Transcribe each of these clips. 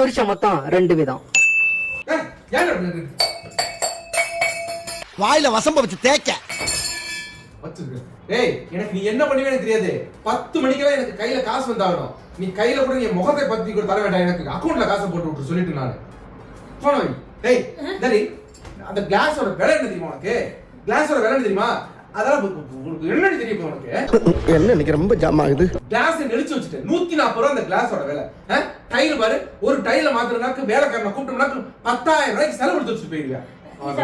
புருஷன் மொத்தம் ரெண்டு விதம். ஏய்? வாயில வசம்ப வச்சு தேய்க்க. வச்சிருக்கு. ஏய் எனக்கு நீ என்ன பண்ணுவே எனக்கு தெரியாது. பத்து மணிக்கெல்லாம் எனக்கு கையில காசு வந்தாகணும். நீ கையில கூட என் முகத்தை பத்தி கூட தர வேண்டாம். எனக்கு அக்கௌண்ட்ல காசை போட்டு விட்டு சொல்லிட்டு நான். போன டேய் சரி அந்த கிளாஸோட விலை என்ன தெரியுமா உனக்கு? கிளாஸோட விலை என்ன தெரியுமா? என்னன்னு தெரியும் உனக்கு? என்ன இன்னைக்கு ரொம்ப ஜாம் ஆகுது? கிளாஸ் நெளிச்சு வச்சுட்டு நூத்தி நாற்பது ரூபா அந்த கிளாஸோட விலை. டைல் பாரு ஒரு டைல மாத்திரனாக்கு வேலைக்காரனை கூப்பிட்டோம்னாக்கு பத்தாயிரம் ரூபாய்க்கு செலவு எடுத்து வச்சுட்டு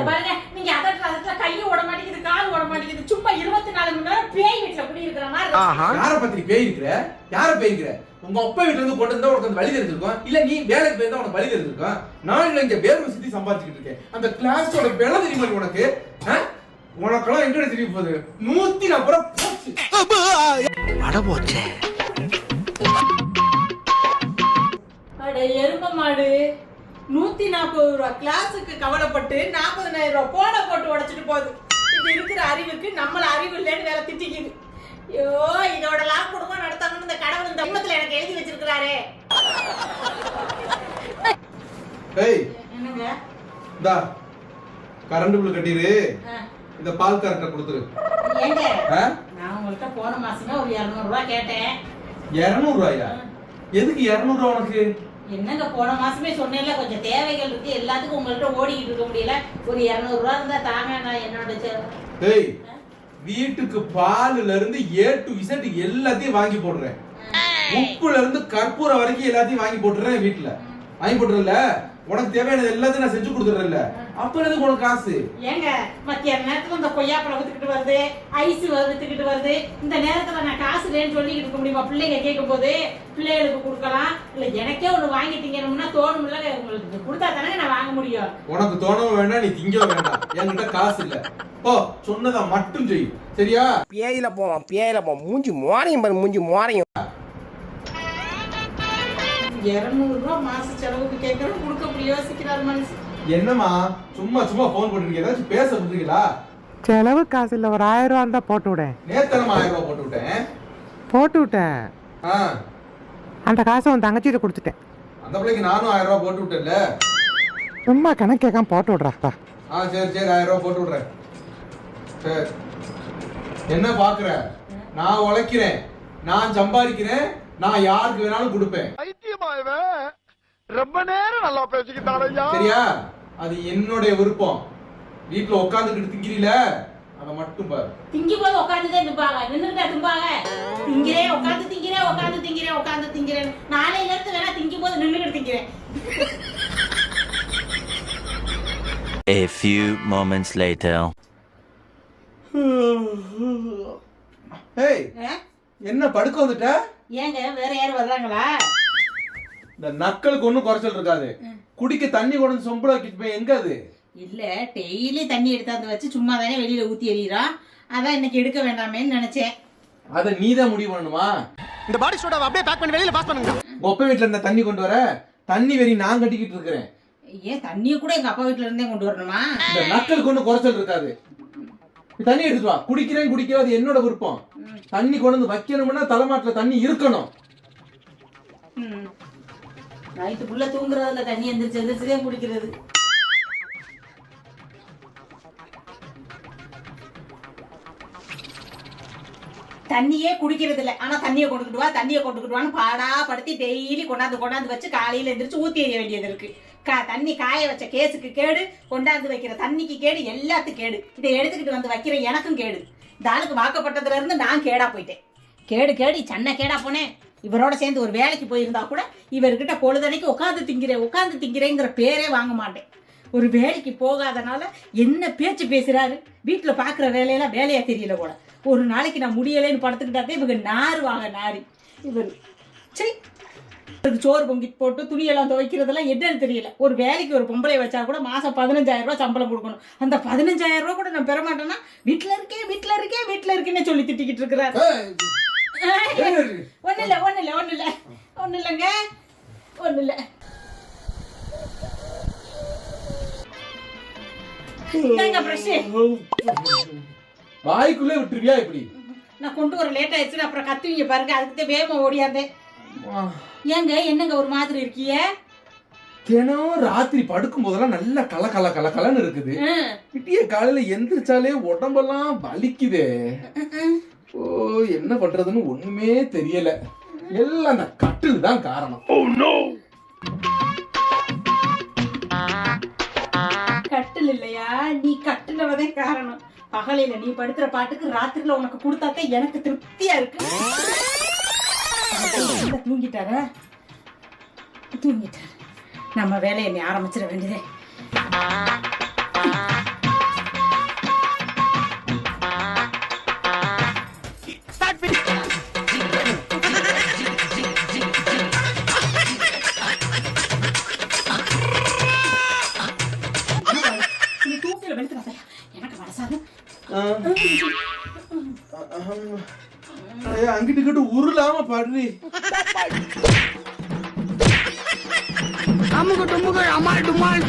பாருங்க நீங்க கையும் ஓட மாட்டேங்குது கால் ஓட மாட்டேங்குது சும்மா இருபத்தி நாலு மணி நேரம் பேய் வீட்டுல குடி இருக்கிற மாதிரி. யார பத்தி பேய் இருக்கிற? யார பேய் இருக்கிற உங்க அப்பா வீட்டுல இருந்து கொண்டு வந்தா உனக்கு வழி தெரிஞ்சிருக்கும். இல்ல நீ வேலைக்கு போயிருந்தா உனக்கு வழி தெரிஞ்சிருக்கும். நான் இல்ல இங்க வேர்வை சுத்தி சம்பாதிச்சுக்கிட்டு இருக்கேன். அந்த கிளாஸோட விலை தெரியுமா உனக்கு? ஆ? உனக்கெல்லாம் எங்க தெரிய போகுது? நூத்தி நாற்பது ரூபா போச்சு. அட போச்சே. அட எரும மாடு. நூத்தி நாற்பது ரூபா கிளாஸுக்கு கவலைப்பட்டு நாற்பதனாயிரம் ரூபாய் போன போட்டு உடைச்சிட்டு போகுது. இது இருக்கிற அறிவுக்கு நம்மள அறிவு இல்லைன்னு வேற திட்டிக்குது. ஐயோ இதோட லாம் குடும்பம் நடத்தணும்னு இந்த கடவுள் இந்த ஜென்மத்துல எனக்கு எழுதி வச்சிருக்கிறாரே. ஏய் என்னங்க? இந்தா கரண்ட் பில் கட்டிரு. ஆ, இந்த பால் கரெக்டா கொடுத்துரு. ஏங்க? நான் உங்கள்கிட்ட போன மாசமே ஒரு இருநூறு கேட்டேன். இருநூறு ரூபாயா எதுக்கு இருநூறு ரூபா உனக்கு? என்னங்க போன மாசமே சொன்னேன்ல கொஞ்சம் தேவைகள் இருக்கு எல்லாத்துக்கும் உங்கள்கிட்ட ஓடிக்கிட்டு இருக்க முடியல. ஒரு இருநூறு ரூபா இருந்தா தாங்க நான் என்னோட ஏய் வீட்டுக்கு பாலுல இருந்து ஏ டு இசட் எல்லாத்தையும் வாங்கி போடுறேன். உப்புல இருந்து கற்பூரம் வரைக்கும் எல்லாத்தையும் வாங்கி போட்டுறேன் வீட்டுல. வாங்கி போட்டுறல உனக்கு தேவையானது எல்லாத்தையும் நான் செஞ்சு கொடுத்துறேன்ல அப்புறம் எதுக்கு உனக்கு காசு? ஏங்க மத்தியான நேரத்துல இந்த கொய்யாப்பழம் வித்துக்கிட்டு வருது ஐஸ் வித்துக்கிட்டு வருது. இந்த நேரத்துல நான் காசு இல்லைன்னு சொல்லிக்கிட்டு இருக்க முடியுமா? பிள்ளைங்க கேட்கும் போது பிள்ளைகளுக்கு கொடுக்கலாம். இல்ல எனக்கே ஒண்ணு வாங்கி திங்கணும்னா தோணும்ல உங்களுக்கு கொடுத்தா தானே நான் வாங்க முடியும். உனக்கு தோணவும் வேண்டாம் நீ திங்கவும் வேண்டாம். என்கிட்ட காசு இல்ல. போ சொன்னதை மட்டும் செய். சரியா? பேயில போவான் பேயில போவான். மூஞ்சி மோரையும் பாரு மூஞ்சி மோரையும். இருநூறு ரூபா மாச செலவுக்கு கேட்கறோம் கொடுக்க யோசிக்கிறார் மனசு என்னம்மா? சும்மா சும்மா போன் போட்டுருக்கீங்க ஏதாச்சும் பேச விட்டுருக்கீங்களா செலவு காசு இல்லை ஒரு ஆயிரம் ரூபா இருந்தா போட்டு விடேன் நேத்தனமா ஆயிரம் ரூபாய் போட்டு விட்டேன்? போட்டு விட்டேன். ஆ. அந்த காசை உன் தங்கச்சிட்டு கொடுத்துட்டேன். அந்த பிள்ளைக்கு நானும் ஆயிரம் ரூபாய் போட்டு விட்டேன்ல? சும்மா கணக்கு கேட்காம போட்டு விட்றாப்பா. ஆ சரி சரி ஆயிரம் ரூபாய் போட்டு விடுறேன். சரி. என்ன பாக்குற? நான் உழைக்கிறேன். நான் சம்பாதிக்கிறேன். நான் யாருக்கு வேணாலும் கொடுப்பேன். ரொம்ப நேரம் நல்லா பேசிக்கிட்டாலையா சரியா? அது என்னுடைய விருப்பம். வீட்டுல உட்காந்துக்கிட்டு திங்கிறீல? அதை மட்டும் பாரு. திங்கி போது உட்காந்துதான் திம்பாங்க நின்றுட்டா திம்பாங்க திங்கிறேன் உட்காந்து திங்கிறேன் உட்காந்து திங்கிறேன் உட்காந்து திங்கிறேன் நாளையில இருந்து வேணா திங்கும் போது நின்றுகிட்டு திங்கிறேன். A few moments later. ஏய் என்ன படுக்க வந்துட்ட? ஏங்க வேற யாரும் வர்றாங்களா? இந்த நக்களுக்கு ஒண்ணும் குறைச்சல் இருக்காது குடிக்க தண்ணி கொண்டு வந்து சொம்புல வைக்கிட்டு போய் எங்க அது? இல்ல டெய்லி தண்ணி எடுத்தாந்து வச்சு சும்மா தானே வெளியில ஊத்தி எறிகிறோம் அதான் இன்னைக்கு எடுக்க வேண்டாமேன்னு நினைச்சேன். அதை நீதான் முடிவு பண்ணணுமா? இந்த பாடி சோடாவை அப்படியே பேக் பண்ணி வெளியில பாஸ் பண்ணுங்க ஒப்ப வீட்டுல இருந்த தண்ணி கொண்டு வர? தண்ணி வெறி நான் கட்டிக்கிட்டு இருக்கிறேன். ஏன் தண்ணியை கூட எங்க அப்பா வீட்டுல இருந்தே கொண்டு வரணுமா? இந்த நக்கலுக்கு ஒண்ணும் குறைச்சல் இருக்காது தண்ணி எடுத்துட்டு வா. குடிக்கிறேன் குடிக்கிறது அது என்னோட விருப்பம். தண்ணி கொண்டு வந்து வைக்கணும்னா தலைமாட்டுல தண்ணி இருக்கணும். நைட்டு நைட்டுக்குள்ள தூங்குறதுல தண்ணி எந்திரிச்சு எந்திரிச்சுதான் குடிக்கிறது. தண்ணியே குடிக்கிறது இல்லை ஆனா தண்ணியை கொண்டுக்கிட்டு வா தண்ணியை கொண்டுக்கிட்டு வான்னு பாடா டெய்லி கொண்டாந்து கொண்டாந்து வச்சு காலையில எந்திரிச்சு ஊத்தி எறிய வேண்டியது இருக்கு. கா தண்ணி காய வச்ச கேஸுக்கு கேடு கொண்டாந்து வைக்கிற தண்ணிக்கு கேடு எல்லாத்துக்கும் கேடு. இதை எடுத்துக்கிட்டு வந்து வைக்கிற எனக்கும் கேடு. இந்த ஆளுக்கு வாக்கப்பட்டதுல இருந்து நான் கேடா போயிட்டேன். கேடு கேடு சன்ன கேடா போனேன். இவரோட சேர்ந்து ஒரு வேலைக்கு போயிருந்தா கூட இவர்கிட்ட பொழுதனைக்கு உட்காந்து திங்கிறேன் உட்காந்து திங்கிறேங்கிற பேரே வாங்க மாட்டேன். ஒரு வேலைக்கு போகாதனால என்ன பேச்சு பேசுறாரு? வீட்டில் பார்க்குற வேலையெல்லாம் வேலையா தெரியல போல. ஒரு நாளைக்கு நான் முடியலைன்னு படுத்துக்கிட்டாதே இவங்க நாறுவாங்க நாரி. இவர் சரி இவருக்கு சோறு பொங்கி போட்டு துணியெல்லாம் துவைக்கிறதெல்லாம் என்னன்னு தெரியல. ஒரு வேலைக்கு ஒரு பொம்பளை வச்சா கூட மாசம் பதினஞ்சாயிரம் ரூபாய் சம்பளம் கொடுக்கணும். அந்த பதினஞ்சாயிரம் ரூபாய் கூட நான் பெற மாட்டேன்னா வீட்டுல இருக்கேன் வீட்டுல இருக்கேன் வீட்டுல இருக்கேன்னு சொல்லி திட்டிக்கிட்டு இருக்கிறாரு. ஒண்ணு இல்ல ஒண்ணு இல்ல ஒண்ணு இல்ல. ஒண்ணு இல்லைங்க. ஒண்ணு இல்ல. இந்தாங்க பிரஷ் வாய்க்குள்ளே விட்டுருவியா இப்படி? நான் கொண்டு வர லேட் ஆயிடுச்சு அப்புறம் கத்துவீங்க பாருங்க அதுக்கு தான் வேகமா ஓடியாந்தேன். ஏங்க என்னங்க ஒரு மாதிரி இருக்கீங்க? தினம் ராத்திரி படுக்கும் போதெல்லாம் நல்ல கல கல கல கலன்னு இருக்குது. ம். விட்டிய காலையில எந்திரிச்சாலே உடம்பெல்லாம் வலிக்குதே. ஓ என்ன பண்றதுன்னு ஒண்ணுமே தெரியல. எல்லாம் அந்த கட்டில் தான் காரணம். கட்டில் இல்லையா? நீ கட்டுனவதே காரணம். பகலையில நீ படுத்துற பாட்டுக்கு ராத்திரில உனக்கு கொடுத்தாத்தே எனக்கு திருப்தியா இருக்கு. இல்ல, தூங்கிட்டாரா? தூங்கிட்டாரு. நம்ம வேலையை நீ ஆரம்பிச்சிட வேண்டியதே. அங்கிட்டு இங்கிட்டு உருளாம பாடுறி. அமுக டுமுக அமால் டுமால்.